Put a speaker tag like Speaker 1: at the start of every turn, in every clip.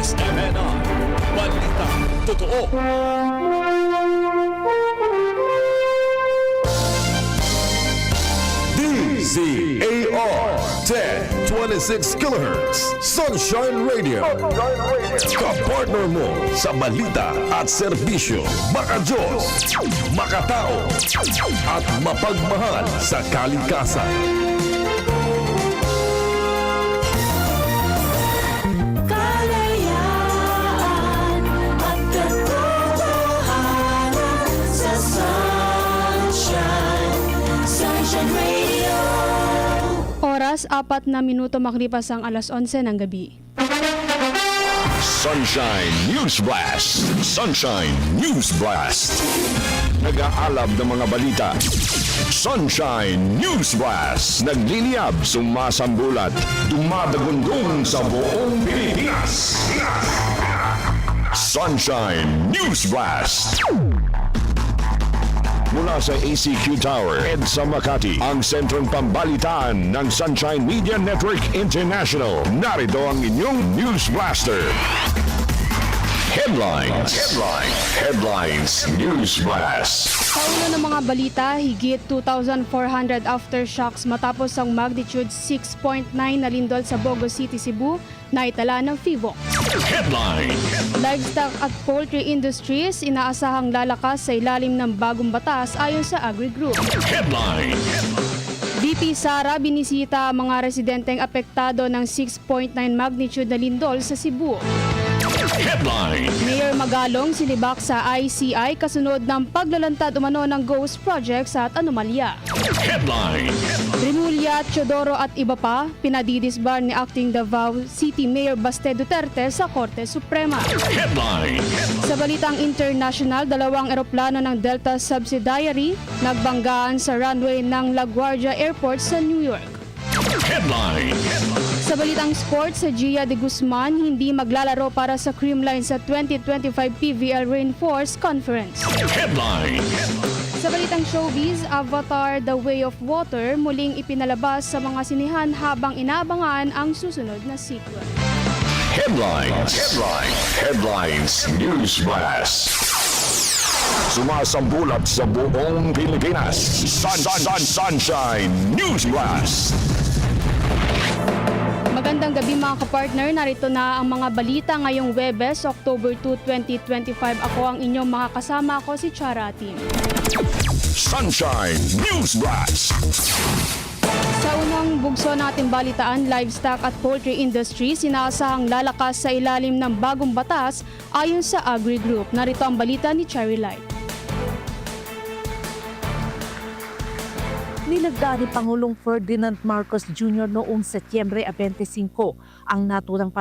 Speaker 1: SMNR. Balita. Totoo.
Speaker 2: DZAR 1026 kilohertz. Sunshine Radio. Kapartner mo sa balita at serbisyo. Makajos, makatao at mapagmahal sa kalikasan
Speaker 3: Oras, apat na minuto maklipas ang alas 11 ng gabi.
Speaker 2: Sunshine News Blast. Sunshine News Blast. Nag-aalab ng mga balita. Sunshine News Blast. Nagliliyab, sumasambulat Dumadagundong sa buong Pilipinas. Sunshine News Blast Mula sa ACQ Tower, EDSA Makati, ang sentrong pambalitaan ng Sunshine Media Network International. Narito ang inyong News Blaster. Headlines. Headlines. Headlines. News Blast.
Speaker 3: Sa ulo ng mga balita, higit 2,400 aftershocks matapos ang magnitude 6.9 na lindol sa Bogo City, Cebu na itala ng FIVO.
Speaker 2: Headline.
Speaker 3: Livestock at poultry industries inaasahang lalakas sa ilalim ng bagong batas ayon sa Agri-Group.
Speaker 2: Headline.
Speaker 3: BP Sara binisita mga residenteng apektado ng 6.9 magnitude na lindol sa Cebu.
Speaker 2: Headline.
Speaker 3: Mayor Magalong silibak sa ICI kasunod ng paglalantad umano ng Ghost Project sa at anomalya.
Speaker 2: Headline.
Speaker 3: Rimulya, Teodoro at iba pa, pinadidisbar ni Acting Davao City Mayor Baste Duterte sa Korte Suprema.
Speaker 2: Headline.
Speaker 3: Sa balitang international, dalawang eroplano ng Delta Subsidiary nagbanggaan sa runway ng LaGuardia Airport sa New York.
Speaker 2: Headline.
Speaker 3: Sa balitang sports, sa Gia de Guzman hindi maglalaro para sa Creamline sa 2025 PVL Rainforce Conference.
Speaker 2: Headline.
Speaker 3: Sa balitang showbiz, Avatar The Way of Water muling ipinalabas sa mga sinihan habang inaabangan ang susunod na sequel.
Speaker 2: Headlines. Headlines. Headlines. News Blast. Sumasambulat sa buong Pilipinas. Sun, sun, sun, sunshine. News Blast.
Speaker 3: Magandang gabi mga kapartner, narito na ang mga balita ngayong Webes, October 2, 2025. Ako ang inyong makakasama ako si Chara Team.
Speaker 2: Sunshine News Blast.
Speaker 3: Sa unang bugso natin balitaan, livestock at poultry industry sinasahang lalakas sa ilalim ng bagong batas ayon sa Agri-Group. Narito ang balita ni Cherry Light.
Speaker 4: Nilagdaan ni Pangulong Ferdinand Marcos Jr. noong Setyembre 25 ang naturang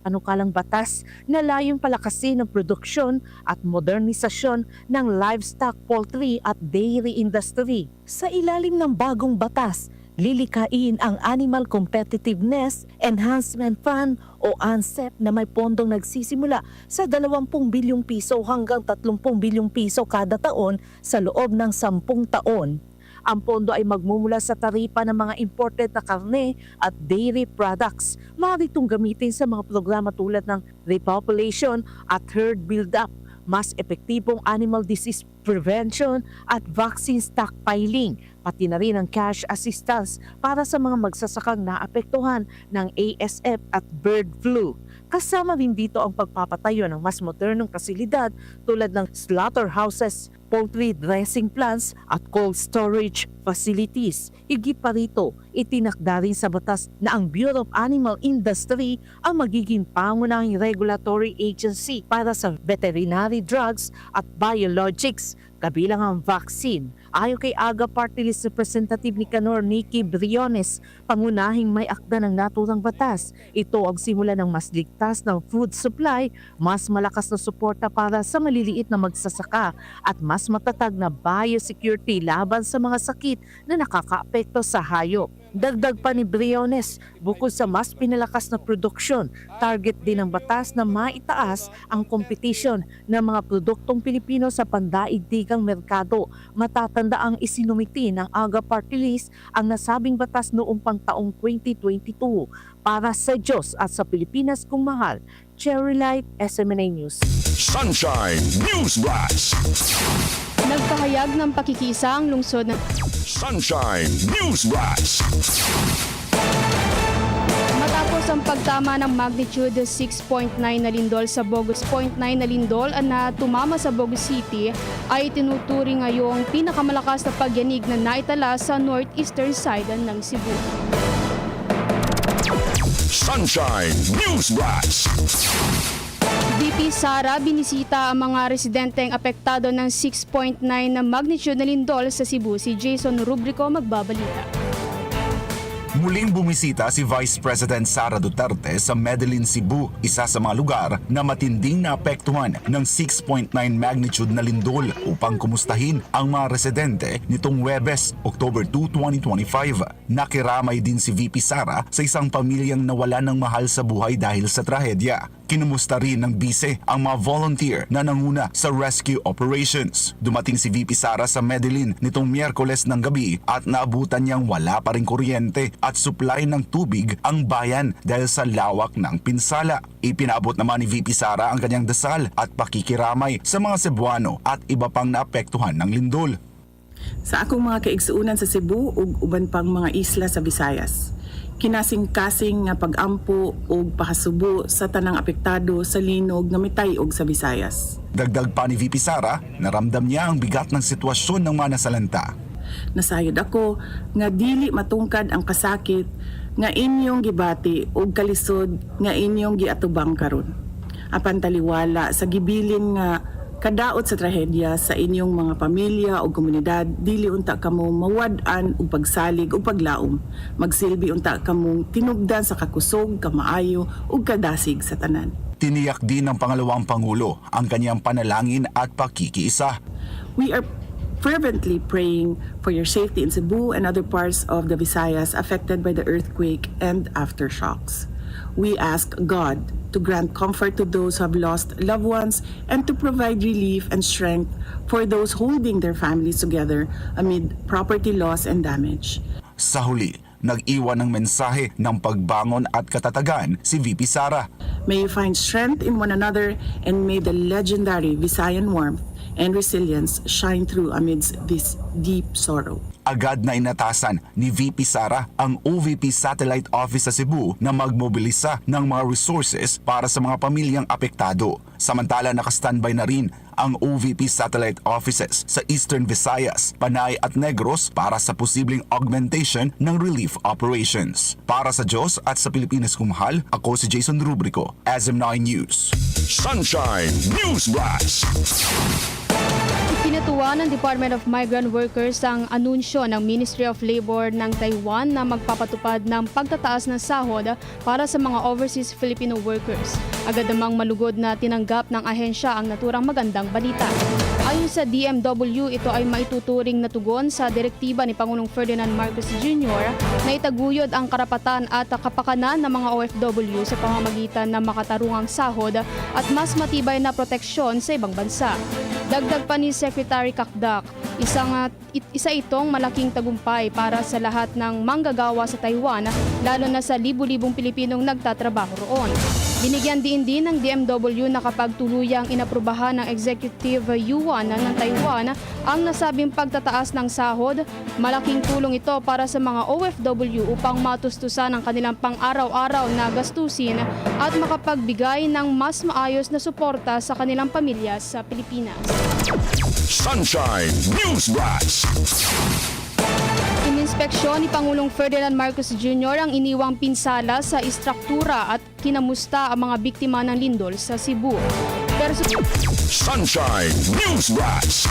Speaker 4: panukalang batas na layong palakasin ang produksyon at modernisasyon ng livestock, poultry at dairy industry. Sa ilalim ng bagong batas, lilikain ang Animal Competitiveness Enhancement Fund o ANSEP na may pondong nagsisimula sa 20 bilyong piso hanggang 30 bilyong piso kada taon sa loob ng 10 taon. Ang pondo ay magmumula sa taripa ng mga imported na karne at dairy products. Maaari itong gamitin sa mga programa tulad ng repopulation at herd build-up, mas epektibong animal disease prevention at vaccine stockpiling, pati na rin ang cash assistance para sa mga magsasakang naapektuhan ng ASF at bird flu. Kasama rin dito ang pagpapatayo ng mas modernong kasilidad tulad ng slaughterhouses, poultry dressing plants at cold storage facilities. Higit pa rito, itinakda rin sa batas na ang Bureau of Animal Industry ang magiging pangunahing regulatory agency para sa veterinary drugs at biologics kabilang ang vaccine. Ayon kay AGA Party List Representative ni Canor Nikki Briones, pangunahing may akda ng naturang batas. Ito ang simula ng mas ligtas ng food supply, mas malakas na suporta para sa maliliit na magsasaka at mas matatag na biosecurity laban sa mga sakit na nakakaapekto sa hayop. Dagdag pa ni Briones, bukod sa mas pinalakas na produksyon, target din ng batas na maitaas ang kompetisyon ng mga produktong Pilipino sa pandaigdigang merkado. Matatanda ang isinumiti ng AGA Party List ang nasabing batas noong pang taong 2022 para sa Diyos at sa Pilipinas kung mahal. Cherry Light, SMNA News.
Speaker 2: Sunshine News Blast!
Speaker 3: Nagpahayag ng pakikisa ang lungsod ng
Speaker 2: Sunshine News Blast!
Speaker 3: Matapos ang pagtama ng magnitude 6.9 na lindol sa Bogus 0.9 na lindol na tumama sa Bogus City ay tinuturing ngayong pinakamalakas na pagyanig na naitala sa northeastern side ng Cebu.
Speaker 2: Sunshine News Blast!
Speaker 3: VP Sara binisita ang mga residenteng apektado ng 6.9 na magnitude na lindol sa Cebu. Si Jason Rubrico magbabalita.
Speaker 5: Muling bumisita si Vice President Sara Duterte sa Medellin, Cebu, isa sa mga lugar na matinding naapektuhan ng 6.9 magnitude na lindol upang kumustahin ang mga residente nitong Webes, October 2, 2025. Nakiramay din si VP Sara sa isang pamilyang nawala ng mahal sa buhay dahil sa trahedya. Kinumusta rin ng bise ang mga volunteer na nanguna sa rescue operations. Dumating si VP Sara sa Medellin nitong Miyerkules ng gabi at naabutan niyang wala pa rin kuryente at supply ng tubig ang bayan dahil sa lawak ng pinsala. Ipinaabot naman ni VP Sara ang kanyang dasal at pakikiramay sa mga Cebuano at iba pang naapektuhan ng lindol.
Speaker 6: sa akong mga kaigsuunan sa Cebu ug uban pang mga isla sa Visayas. Kinasing-kasing nga pag-ampo ug pakasubo sa tanang apektado sa linog nga mitay og sa Visayas.
Speaker 5: Dagdag pa ni VP Sara, naramdam niya ang bigat ng sitwasyon ng mga nasalanta.
Speaker 6: Nasayod ako nga dili matungkad ang kasakit nga inyong gibati ug kalisod nga inyong giatubang karon. Apan taliwala sa gibilin nga kadaot sa trahedya sa inyong mga pamilya o komunidad dili unta kamo mawad-an ug pagsalig ug paglaom magsilbi unta kamong tinugdan sa kakusog kamaayo ug kadasig sa tanan
Speaker 5: Tiniyak din ng pangalawang pangulo ang kanyang panalangin at pakikiisa.
Speaker 6: We are fervently praying for your safety in Cebu and other parts of the Visayas affected by the earthquake and aftershocks. We ask God to grant comfort to those who have lost loved ones and to provide relief and strength for those holding their families together amid property loss and damage.
Speaker 5: Sa huli, nag-iwan ng mensahe ng pagbangon at katatagan si VP Sara.
Speaker 6: May you find strength in one another and may the legendary Visayan warmth and resilience shine through amidst this deep sorrow.
Speaker 5: Agad na inatasan ni VP Sara ang OVP Satellite Office sa Cebu na magmobilisa ng mga resources para sa mga pamilyang apektado. Samantala nakastandby na rin ang OVP Satellite Offices sa Eastern Visayas, Panay at Negros para sa posibleng augmentation ng relief operations. Para sa Diyos at sa Pilipinas kumahal, ako si Jason Rubrico, SM9 News.
Speaker 2: Sunshine News Blast!
Speaker 3: Pinatuwa ng Department of Migrant Workers ang anunsyo ng Ministry of Labor ng Taiwan na magpapatupad ng pagtataas ng sahod para sa mga overseas Filipino workers. Agad namang malugod na tinanggap ng ahensya ang naturang magandang balita. Ayon sa DMW, ito ay maituturing na tugon sa direktiba ni Pangulong Ferdinand Marcos Jr. na itaguyod ang karapatan at kapakanan ng mga OFW sa pamamagitan ng makatarungang sahod at mas matibay na proteksyon sa ibang bansa. Dagdag pa ni Secretary Kakdak, isang, it- isa itong malaking tagumpay para sa lahat ng manggagawa sa Taiwan, lalo na sa libu-libong Pilipinong nagtatrabaho roon. Binigyan din din ng DMW na kapag tuluyang inaprubahan ng Executive Yuan ng Taiwan ang nasabing pagtataas ng sahod, malaking tulong ito para sa mga OFW upang matustusan ang kanilang pang-araw-araw na gastusin at makapagbigay ng mas maayos na suporta sa kanilang pamilya sa Pilipinas.
Speaker 2: Sunshine News Blast!
Speaker 3: Ininspeksyon ni Pangulong Ferdinand Marcos Jr. ang iniwang pinsala sa istruktura at kinamusta ang mga biktima ng lindol sa Cebu. Pero
Speaker 2: Sunshine News Blast!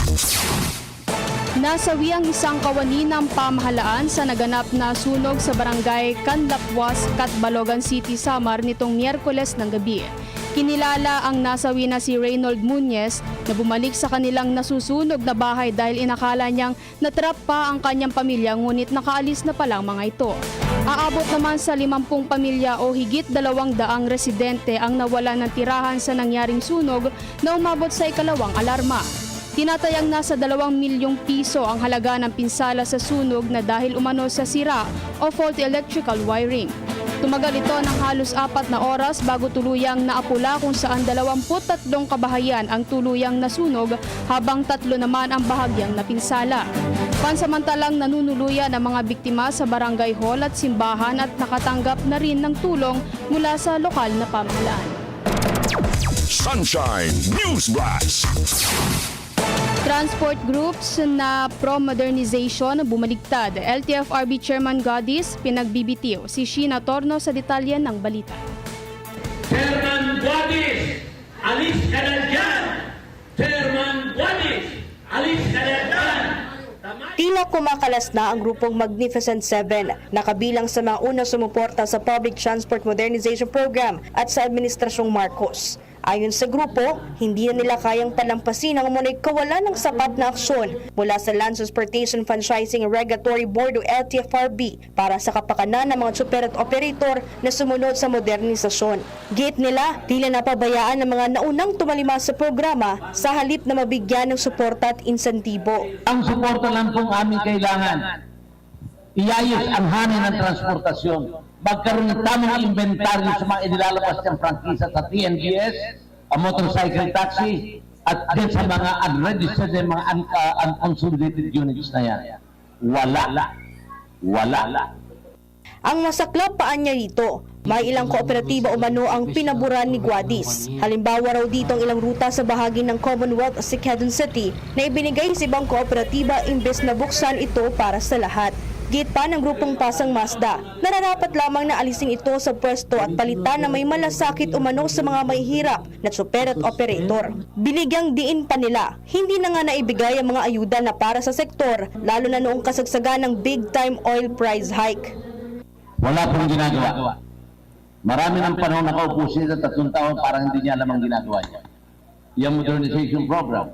Speaker 3: Nasawi ang isang kawani ng pamahalaan sa naganap na sunog sa barangay Canlapwas, Catbalogan City, Samar nitong Miyerkules ng gabi. Kinilala ang nasawi na si Reynold Muñez na bumalik sa kanilang nasusunog na bahay dahil inakala niyang natrap pa ang kanyang pamilya ngunit nakaalis na palang mga ito. Aabot naman sa 50 pamilya o higit dalawang daang residente ang nawala ng tirahan sa nangyaring sunog na umabot sa ikalawang alarma. Tinatayang nasa 2 milyong piso ang halaga ng pinsala sa sunog na dahil umano sa sira o faulty electrical wiring. Tumagal ito ng halos apat na oras bago tuluyang naapula kung saan 23 kabahayan ang tuluyang nasunog habang tatlo naman ang bahagyang napinsala. Pansamantalang nanunuluyan ang mga biktima sa barangay hall at simbahan at nakatanggap na rin ng tulong mula sa lokal na pamahalaan.
Speaker 2: Sunshine News Blast.
Speaker 3: Transport groups na pro-modernization bumaligtad. LTFRB Chairman Godis pinagbibitiw si Sheena Torno sa detalye ng balita.
Speaker 7: Chairman Guadis, alis ka na dyan! Chairman Guadis, alis ka na dyan!
Speaker 8: Tila kumakalas na ang grupong Magnificent Seven na kabilang sa mga una sumuporta sa Public Transport Modernization Program at sa Administrasyong Marcos. Ayon sa grupo, hindi na nila kayang palampasin ang munay kawalan ng sapat na aksyon mula sa Land Transportation Franchising Regulatory Board o LTFRB para sa kapakanan ng mga super at operator na sumunod sa modernisasyon. Gate nila, tila napabayaan ng mga naunang tumalima sa programa sa halip na mabigyan ng suporta at insentibo.
Speaker 9: Ang suporta lang pong aming kailangan. Iayos ang hanay ng transportasyon. Magkaroon ng tamang inventaryo sa mga inilalabas ng prangkisa sa TNBS, ang motorcycle taxi, at din sa mga unregistered na mga un- uh, unconsolidated units na yan. Wala. Wala.
Speaker 8: Ang masaklap paan niya rito, may ilang kooperatiba umano ang pinaburan ni Guadis. Halimbawa raw dito ang ilang ruta sa bahagi ng Commonwealth sa Quezon City na ibinigay sa ibang kooperatiba imbes na buksan ito para sa lahat. Git pa ng grupong Pasang Mazda, nararapat lamang na alisin ito sa pwesto at palitan na may malasakit umano sa mga may hirap na super at operator. Binigyang diin pa nila, hindi na nga naibigay ang mga ayuda na para sa sektor, lalo na noong kasagsagan ng big time oil price hike.
Speaker 9: Wala pong ginagawa. Marami ng panahon nakaupo siya sa tatlong taon parang hindi niya alam ang ginagawa niya. Yung modernization program,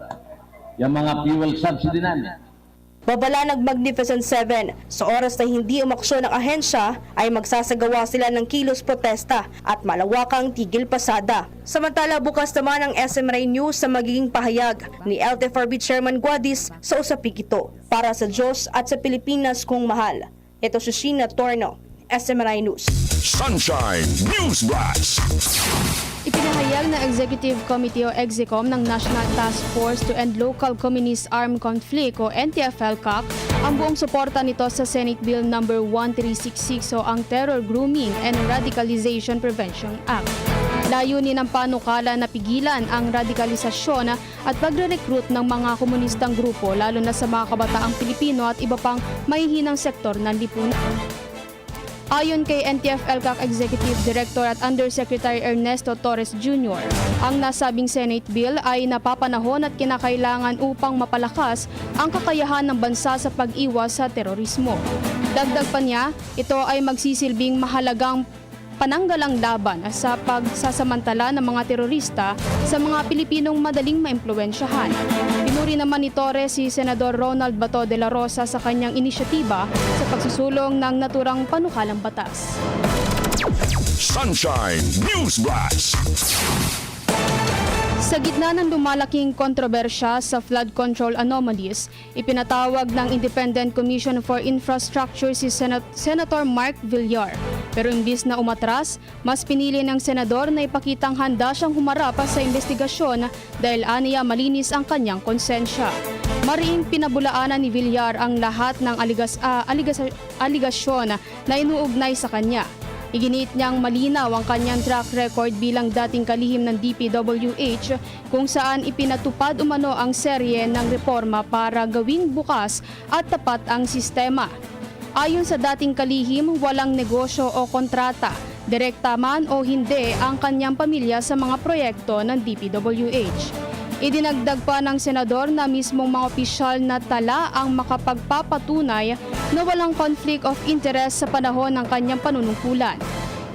Speaker 9: yung mga fuel subsidy namin,
Speaker 8: Babala ng Magnificent Seven, sa oras na hindi umaksyon ng ahensya ay magsasagawa sila ng kilos protesta at malawakang tigil pasada. Samantala bukas naman ang SMRA News sa magiging pahayag ni LTFRB Chairman Guadis sa usapig ito para sa Diyos at sa Pilipinas kung mahal. Ito si Sheena Torno, SMRI News.
Speaker 2: Sunshine News Blast.
Speaker 3: Ipinahayag ng Executive Committee o EXICOM ng National Task Force to End Local Communist Armed Conflict o NTFL-CAC ang buong suporta nito sa Senate Bill No. 1366 o ang Terror Grooming and Radicalization Prevention Act. Layunin ng panukala na pigilan ang radikalisasyon at pagre-recruit ng mga komunistang grupo lalo na sa mga kabataang Pilipino at iba pang mahihinang sektor ng lipunan. Ayon kay NTF-ELCAC Executive Director at Undersecretary Ernesto Torres Jr., ang nasabing Senate Bill ay napapanahon at kinakailangan upang mapalakas ang kakayahan ng bansa sa pag-iwas sa terorismo. Dagdag pa niya, ito ay magsisilbing mahalagang pananggalang laban sa pagsasamantala ng mga terorista sa mga Pilipinong madaling maimpluwensyahan. Pinuri naman ni Torres si Senador Ronald Bato de la Rosa sa kanyang inisyatiba sa pagsusulong ng naturang panukalang batas.
Speaker 2: Sunshine News Blast.
Speaker 3: Sa gitna ng lumalaking kontrobersya sa flood control anomalies, ipinatawag ng Independent Commission for Infrastructure si Senat- Senator Mark Villar. Pero imbis na umatras, mas pinili ng senador na ipakitang handa siyang humarap sa investigasyon dahil aniya malinis ang kanyang konsensya. Mariing pinabulaanan ni Villar ang lahat ng aligas, ah, aligas, aligasyon na inuugnay sa kanya. Iginiit niyang malinaw ang kanyang track record bilang dating kalihim ng DPWH kung saan ipinatupad umano ang serye ng reforma para gawing bukas at tapat ang sistema. Ayon sa dating kalihim, walang negosyo o kontrata, direkta man o hindi ang kanyang pamilya sa mga proyekto ng DPWH. Idinagdag pa ng senador na mismong mga opisyal na tala ang makapagpapatunay na walang conflict of interest sa panahon ng kanyang panunungkulan.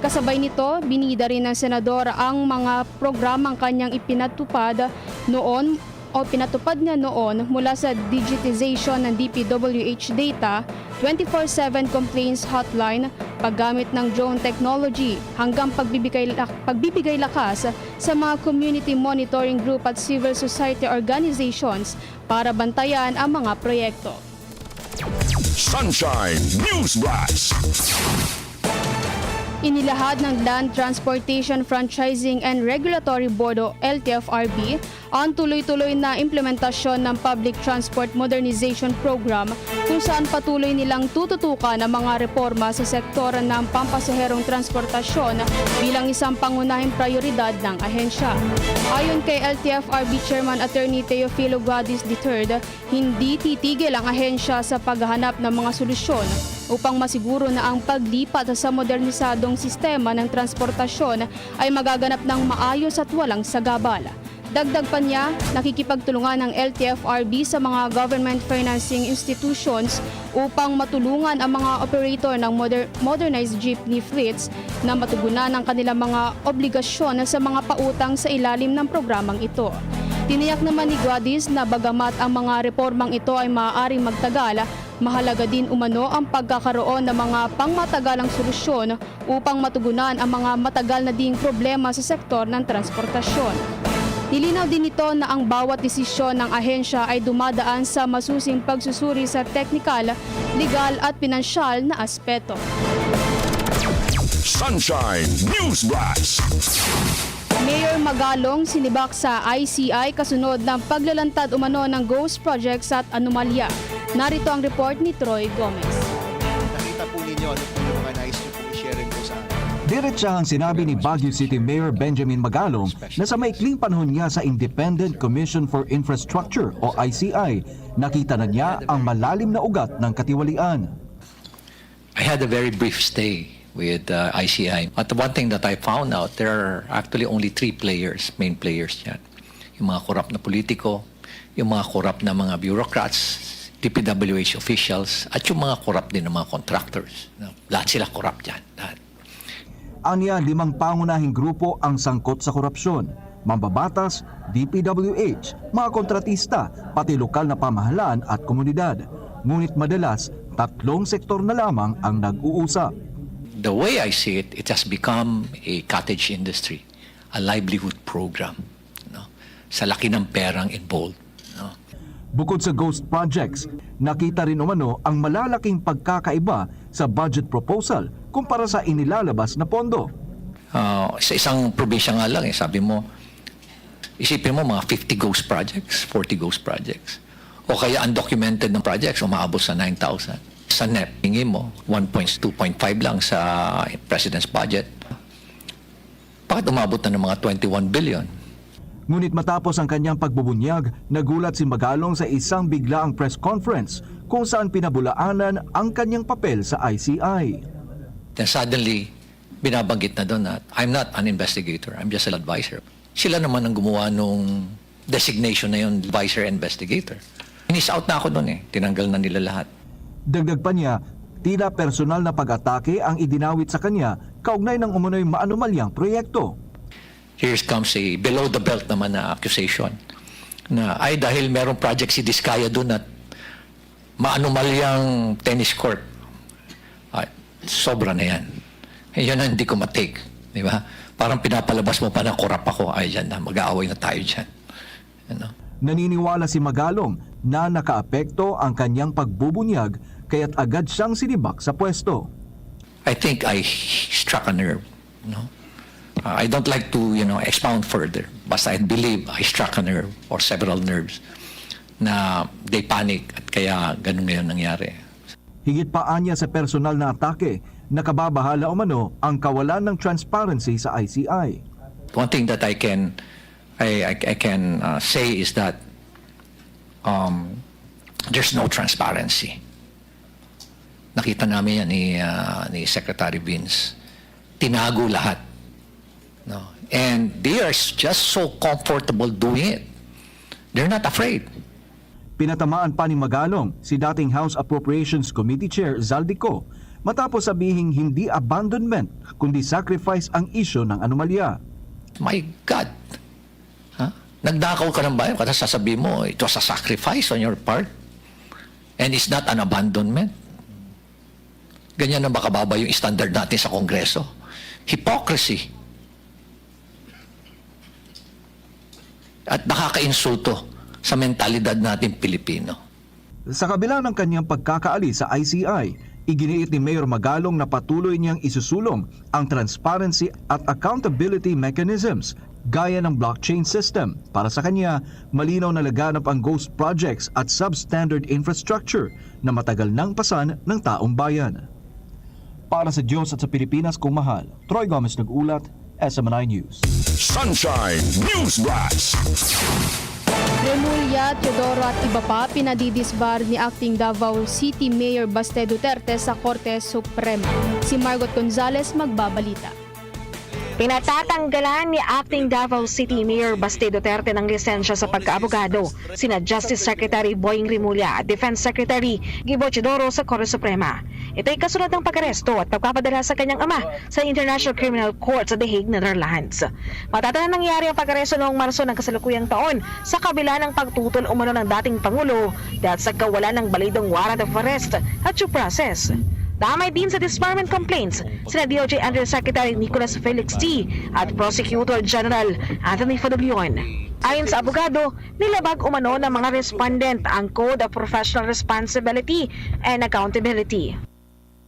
Speaker 3: Kasabay nito, binida rin ng senador ang mga programang kanyang ipinatupad noon o pinatupad niya noon mula sa digitization ng DPWH data, 24-7 complaints hotline, paggamit ng drone technology hanggang pagbibigay, pagbibigay lakas sa mga community monitoring group at civil society organizations para bantayan ang mga proyekto.
Speaker 2: Sunshine News Blast.
Speaker 3: Inilahad ng Land Transportation Franchising and Regulatory Board o LTFRB ang tuloy-tuloy na implementasyon ng Public Transport Modernization Program kung saan patuloy nilang tututukan ang mga reforma sa sektor ng pampasaherong transportasyon bilang isang pangunahing prioridad ng ahensya. Ayon kay LTFRB Chairman Attorney Teofilo Guadis III, hindi titigil ang ahensya sa paghahanap ng mga solusyon upang masiguro na ang paglipat sa modernisadong sistema ng transportasyon ay magaganap ng maayos at walang sagabal. Dagdag pa niya, nakikipagtulungan ng LTFRB sa mga government financing institutions upang matulungan ang mga operator ng moder- modernized jeepney fleets na matugunan ang kanilang mga obligasyon sa mga pautang sa ilalim ng programang ito. Tiniyak naman ni Guadis na bagamat ang mga reformang ito ay maaaring magtagal, mahalaga din umano ang pagkakaroon ng mga pangmatagalang solusyon upang matugunan ang mga matagal na ding problema sa sektor ng transportasyon. Nilinaw din ito na ang bawat desisyon ng ahensya ay dumadaan sa masusing pagsusuri sa teknikal, legal at pinansyal na aspeto.
Speaker 2: Sunshine News Blast.
Speaker 3: Mayor Magalong sinibak sa ICI kasunod ng paglalantad umano ng ghost projects at anomalya. Narito ang report ni Troy Gomez.
Speaker 10: Nakita po ninyo ano po yung mga nais niyo po i-share po sa amin.
Speaker 11: Diretsahang sinabi ni Baguio City Mayor Benjamin Magalong na sa maikling panahon niya sa Independent Commission for Infrastructure o ICI, nakita na niya ang malalim na ugat ng katiwalian.
Speaker 12: I had a very brief stay with uh, ICI. But the one thing that I found out, there are actually only three players, main players yan. Yung mga korap na politiko, yung mga korap na mga bureaucrats, DPWH officials, at yung mga korap din ng mga contractors. Lahat sila korap dyan. Lahat.
Speaker 11: Anya, limang pangunahing grupo ang sangkot sa korupsyon. Mambabatas, DPWH, mga kontratista, pati lokal na pamahalaan at komunidad. Ngunit madalas, tatlong sektor na lamang ang nag-uusap.
Speaker 12: The way I see it, it has become a cottage industry, a livelihood program. No? Sa laki ng perang involved.
Speaker 11: Bukod sa ghost projects, nakita rin umano ang malalaking pagkakaiba sa budget proposal kumpara sa inilalabas na pondo.
Speaker 12: Ah, sa isang probinsya nga lang, eh, sabi mo, isipin mo mga 50 ghost projects, 40 ghost projects. O kaya undocumented ng projects, umaabot sa 9,000. Sa NEP, tingin mo, 1.2.5 lang sa President's budget. Bakit umabot na ng mga 21 billion?
Speaker 11: Ngunit matapos ang kanyang pagbubunyag, nagulat si Magalong sa isang biglaang press conference kung saan pinabulaanan ang kanyang papel sa ICI.
Speaker 12: Then suddenly, binabanggit na doon na I'm not an investigator, I'm just an advisor. Sila naman ang gumawa nung designation na yun, advisor investigator. Inis out na ako doon eh. Tinanggal na nila lahat.
Speaker 11: Dagdag pa niya, tila personal na pag-atake ang idinawit sa kanya kaugnay ng umunoy maanumalyang proyekto.
Speaker 12: Here comes a below the belt naman na accusation na ay dahil merong project si Diskaya doon at maanumalyang tennis court. Ay, sobra na yan. Eh, Yan ang hindi ko matake. Di ba? Parang pinapalabas mo pa na korap ako. Ay, yan na. Mag-aaway na tayo dyan. Ano?
Speaker 11: Naniniwala si Magalong na nakaapekto ang kanyang pagbubunyag kaya't agad siyang sinibak sa pwesto.
Speaker 12: I think I struck a nerve. No? Uh, I don't like to, you know, expound further. Basta I believe I struck a nerve or several nerves na they panic at kaya ganun ngayon nangyari.
Speaker 11: Higit pa anya sa personal na atake, nakababahala umano ang kawalan ng transparency sa ICI.
Speaker 12: One thing that I can I, I, I can uh, say is that um, there's no transparency. Nakita namin yan ni, uh, ni Secretary Vince. Tinago lahat. No? And they are just so comfortable doing it. They're not afraid.
Speaker 11: Pinatamaan pa ni Magalong si dating House Appropriations Committee Chair Zaldico matapos sabihing hindi abandonment kundi sacrifice ang isyo ng anomalya.
Speaker 12: My God! Ha? Nagdakaw ka ng bayan, kasi sasabihin mo, it was a sacrifice on your part. And it's not an abandonment. Ganyan na ba kababa yung standard natin sa Kongreso? Hypocrisy. At nakakainsulto sa mentalidad natin Pilipino.
Speaker 11: Sa kabila ng kanyang pagkakaalis sa ICI, iginiit ni Mayor Magalong na patuloy niyang isusulong ang transparency at accountability mechanisms gaya ng blockchain system. Para sa kanya, malinaw na laganap ang ghost projects at substandard infrastructure na matagal nang pasan ng taong bayan. Para sa Diyos at sa Pilipinas kung mahal, Troy Gomez nag-ulat, SMNI News.
Speaker 2: Sunshine News Blast.
Speaker 3: Remulla, Teodoro at iba pa pinadidisbar ni Acting Davao City Mayor Baste Duterte sa Korte Suprema. Si Margot Gonzales magbabalita.
Speaker 13: Pinatatanggalan ni Acting Davao City Mayor Baste Duterte ng lisensya sa pagkaabogado sina Justice Secretary Boying Rimulya at Defense Secretary Gibo Chidoro sa Korte Suprema. Ito ay kasunod ng pag-aresto at pagpapadala sa kanyang ama sa International Criminal Court sa The Hague, Netherlands. Matata na nangyari ang pag-aresto noong Marso ng kasalukuyang taon sa kabila ng pagtutol umano ng dating Pangulo dahil sa kawalan ng balidong warrant of arrest at due process. Damay din sa disbarment complaints sina DOJ Undersecretary Nicholas Felix T. at Prosecutor General Anthony Fadolion. Ayon sa abogado, nilabag umano ng mga respondent ang Code of Professional Responsibility and Accountability.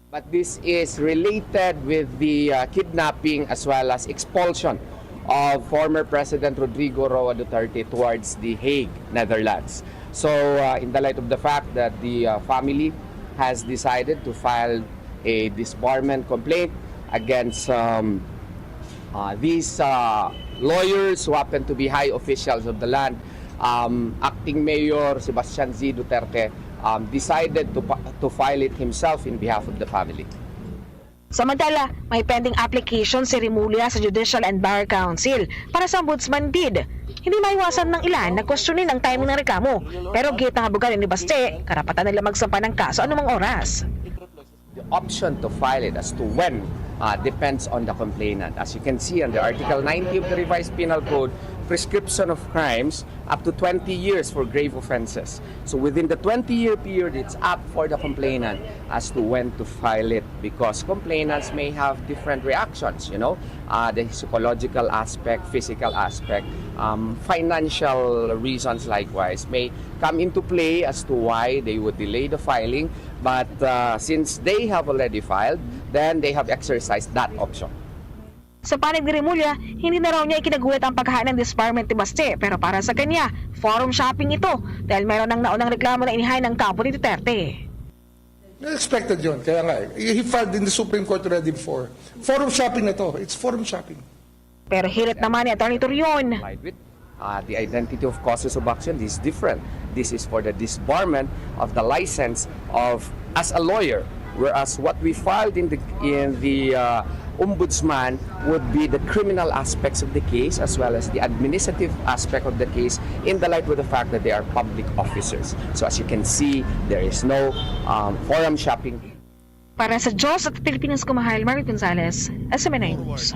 Speaker 14: But this is related with the uh, kidnapping as well as expulsion of former President Rodrigo Roa Duterte towards The Hague, Netherlands. So, uh, in the light of the fact that the uh, family has decided to file a disbarment complaint against um, uh, these uh, lawyers who happen to be high officials of the land, um, acting Mayor Sebastian Z. Duterte um, decided to, to file it himself in behalf of the family.
Speaker 13: Samantala, may pending application si Rimulya sa Judicial and Bar Council para sa ombudsman bid. Hindi maiwasan ng ilan na questionin ang timing ng reklamo. Pero gate ng abogado ni Baste, karapatan nila magsampa ng kaso anumang oras.
Speaker 14: The option to file it as to when uh, depends on the complainant. As you can see under Article 90 of the Revised Penal Code, prescription of crimes up to 20 years for grave offenses. So within the 20-year period, it's up for the complainant as to when to file it because complainants may have different reactions, you know, uh, the psychological aspect, physical aspect, um, financial reasons likewise may come into play as to why they would delay the filing. But uh, since they have already filed, then they have exercised that option.
Speaker 13: Sa panig ni Rimulya, hindi na raw niya ikinagulat ang paghahan ng disbarment ni Baste pero para sa kanya, forum shopping ito dahil meron ng naunang reklamo na inihain ng kampo ni Duterte.
Speaker 15: Expected yun. Kaya nga, eh. he filed in the Supreme Court already before. Forum shopping na to. It's forum shopping.
Speaker 13: Pero hilit naman ni Atty. Torion.
Speaker 14: Uh, the identity of causes of action is different. This is for the disbarment of the license of as a lawyer, whereas what we filed in the in the uh, ombudsman would be the criminal aspects of the case as well as the administrative aspect of the case in the light with the fact that they are public officers. So as you can see, there is no um, forum shopping.
Speaker 13: para sa Diyos at Pilipinas kumahal, Marie Gonzalez, SMNI News.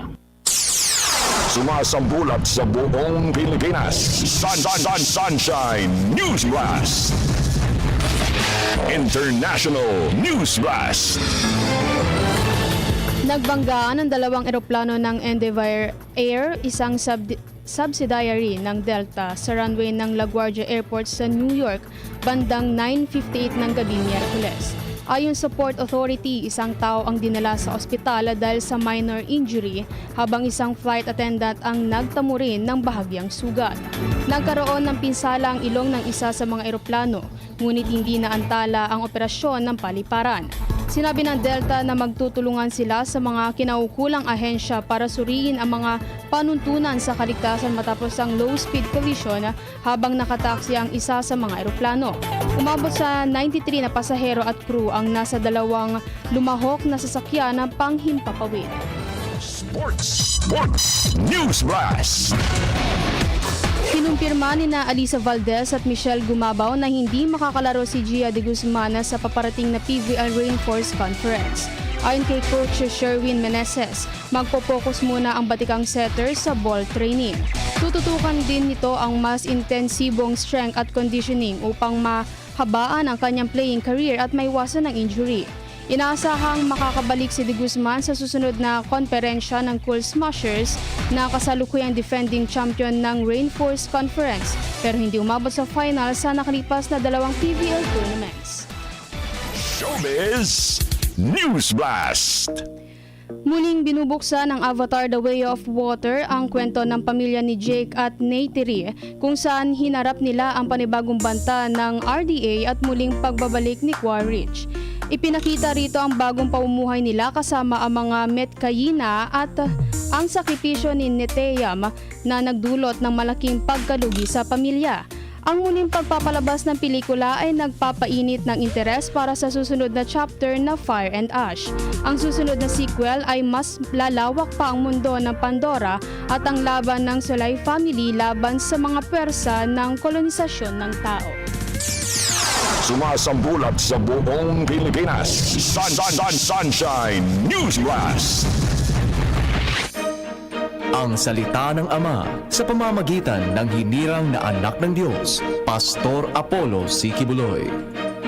Speaker 2: Sumasambulat sa buong Pilipinas. Sun, sun, sun, sunshine News Blast. International News Blast.
Speaker 3: Nagbanggaan ang dalawang eroplano ng Endeavour Air, isang sub- subsidiary ng Delta sa runway ng LaGuardia Airport sa New York bandang 9.58 ng gabi Miyerkules. Ayon sa Port Authority, isang tao ang dinala sa ospital dahil sa minor injury habang isang flight attendant ang nagtamo rin ng bahagyang sugat. Nagkaroon ng pinsala ang ilong ng isa sa mga eroplano, ngunit hindi naantala ang operasyon ng paliparan. Sinabi ng Delta na magtutulungan sila sa mga kinaukulang ahensya para suriin ang mga panuntunan sa kaligtasan matapos ang low-speed collision habang nakataksi ang isa sa mga eroplano. Umabot sa 93 na pasahero at crew ang nasa dalawang lumahok na sasakyan ng panghimpapawid.
Speaker 2: Sports. Sports. News Blast.
Speaker 3: Kinumpirma ni na Alisa Valdez at Michelle Gumabaw na hindi makakalaro si Gia de Guzman sa paparating na PVL Rainforest Conference. Ayon kay Coach Sherwin Meneses, magpo-focus muna ang batikang setter sa ball training. Tututukan din nito ang mas intensibong strength at conditioning upang mahabaan ang kanyang playing career at maiwasan ng injury. Inaasahang makakabalik si De Guzman sa susunod na konferensya ng Cool Smashers na kasalukuyang defending champion ng Rainforest Conference pero hindi umabot sa final sa nakalipas na dalawang PBL tournaments.
Speaker 2: Showbiz News Blast.
Speaker 3: Muling binubuksan ng Avatar The Way of Water ang kwento ng pamilya ni Jake at Neytiri kung saan hinarap nila ang panibagong banta ng RDA at muling pagbabalik ni Quaritch. Ipinakita rito ang bagong pamumuhay nila kasama ang mga Metkayina at ang sakripisyo ni Neteyam na nagdulot ng malaking pagkalugi sa pamilya. Ang muling pagpapalabas ng pelikula ay nagpapainit ng interes para sa susunod na chapter na Fire and Ash. Ang susunod na sequel ay mas lalawak pa ang mundo ng Pandora at ang laban ng Solay family laban sa mga pwersa ng kolonisasyon ng tao.
Speaker 2: Sumasambulat sa buong Pilipinas. Sun, sun, sun, sunshine News Blast.
Speaker 16: Ang salita ng Ama sa pamamagitan ng hinirang na anak ng Diyos, Pastor Apollo Sikibuloy.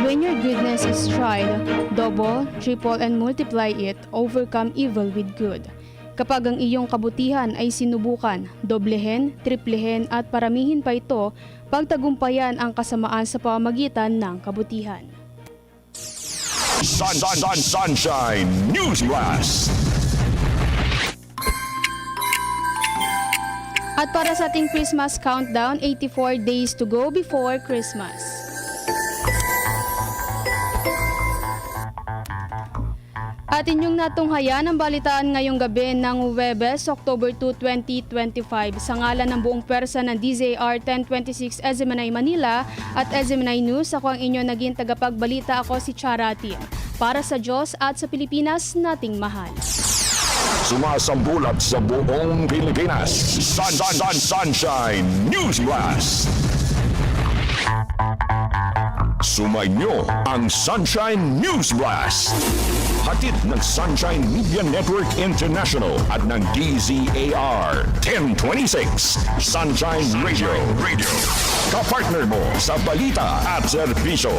Speaker 3: When your goodness is tried, double, triple, and multiply it, overcome evil with good. Kapag ang iyong kabutihan ay sinubukan, doblehin, triplehin at paramihin pa ito, pagtagumpayan ang kasamaan sa pamamagitan ng kabutihan.
Speaker 2: Sun, sun, sun, sunshine News Blast.
Speaker 3: At para sa ating Christmas countdown, 84 days to go before Christmas. At inyong natunghayan ang balitaan ngayong gabi ng Webes, October 2, 2025 sa ngalan ng buong pwersa ng DZR 1026 SMNI Manila at SMNI News. Ako ang inyong naging tagapagbalita. Ako si Charati. Para sa Diyos at sa Pilipinas nating mahal.
Speaker 2: Sumasambulat sa buong Pilipinas. Sun, sun, sun, sunshine News Blast. Sumainyo ang Sunshine News Blast. Hatid ng Sunshine Media Network International at ng DZAR 1026 Sunshine Radio. Radio. Kapartner mo sa balita at serbisyo.